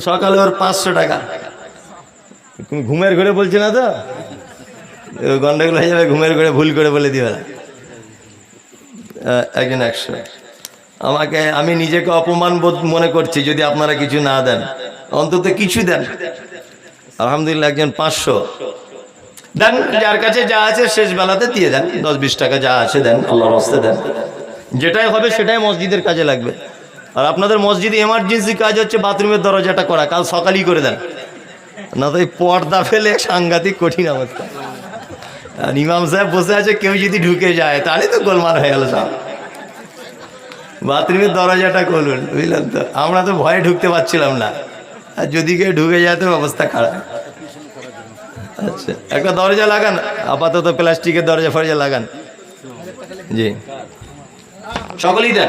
সকালে ওর পাঁচশো টাকা। ঘুমের ঘরে বলছি না তো? গন্ডগোল হয়ে যাবে, ঘুমের ঘরে ভুল করে বলে দিবে না। একজন একশো। আমাকে, আমি নিজেকে অপমান বোধ মনে করছি যদি আপনারা কিছু না দেন। অন্তত কিছু দেন। আলহামদুলিল্লাহ, একজন পাঁচশো। দেন, যার কাছে যা আছে শেষ বেলাতে দিয়ে দেন। দশ বিশ টাকা যা আছে দেন, আল্লাহর হস্তে দেন। যেটাই হবে সেটাই মসজিদের কাজে লাগবে। আর আপনাদের মসজিদে এমার্জেন্সি কাজ হচ্ছে, বাথরুমের দরজাটা করা। কাল সকালই করে দেন। না তো এই পর্দা ফেলে সাংঘাতিক কঠিন অবস্থা। আর ইমাম সাহেব বসে আছে, কেউ যদি ঢুকে যায়, তাহলে তো গোলমাল হয়ে গেল সব। বাথরুমের দরজাটা খুলুন, বুঝলেন তো? আমরা তো ভয়ে ঢুকতে পারছিলাম না। আর যদি কেউ ঢুকে যায়, তো অবস্থা খারাপ। আচ্ছা একটা দরজা লাগান। আপাতত প্লাস্টিকের দরজা ফরজা লাগান। জি। সকলেই দেন।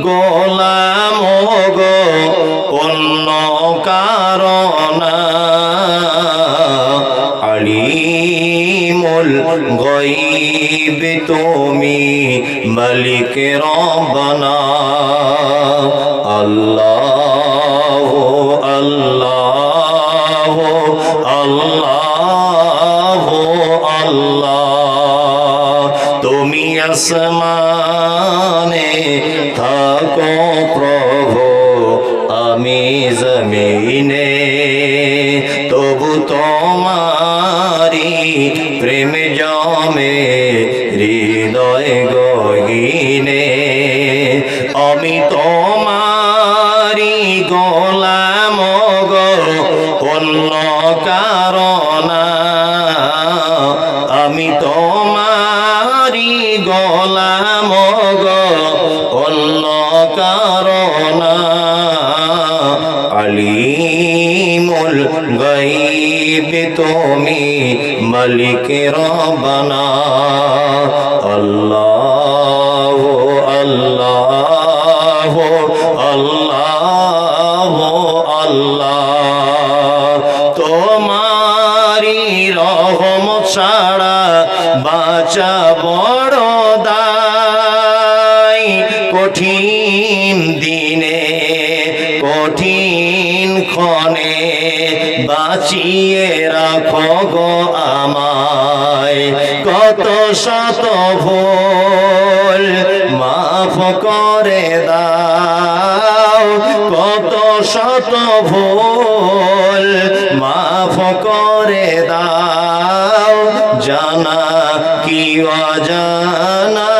গোলাম গো, অন্য কারণা। আলিমুল গইব তুমি মালিক রব্বানা। আল্লাহ আল্লাহ আল্লাহ আল্লাহ। তুমি আসমানে তবু তোমারি প্রেম জমে, হৃদয় গহিনে। আমি তোমারি গোলাম গো, অন্য কারণা আমি তোমারি গোলাম আলিমুল গাইব তুমি মালিক রবানা। আল্লাহ আল্লাহ আল্লাহ আল্লাহ। তোমারি রহম ছাড়া বাঁচা বড় দায়। কঠিন দিনে, কঠিন ক্ষণে বাঁচিয়ে রাখো গো আমায়। কত শত ভোল মাফ করে দাও। কত শত ভোল মাফ করে দাও। জানা কি অজানা?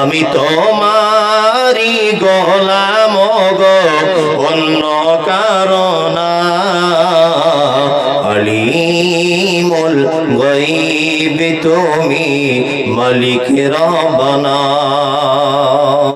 আমি তোমারি গোলাম গো অন্য কারণ। আলিমুল গইব তুমি মালিক রবানা।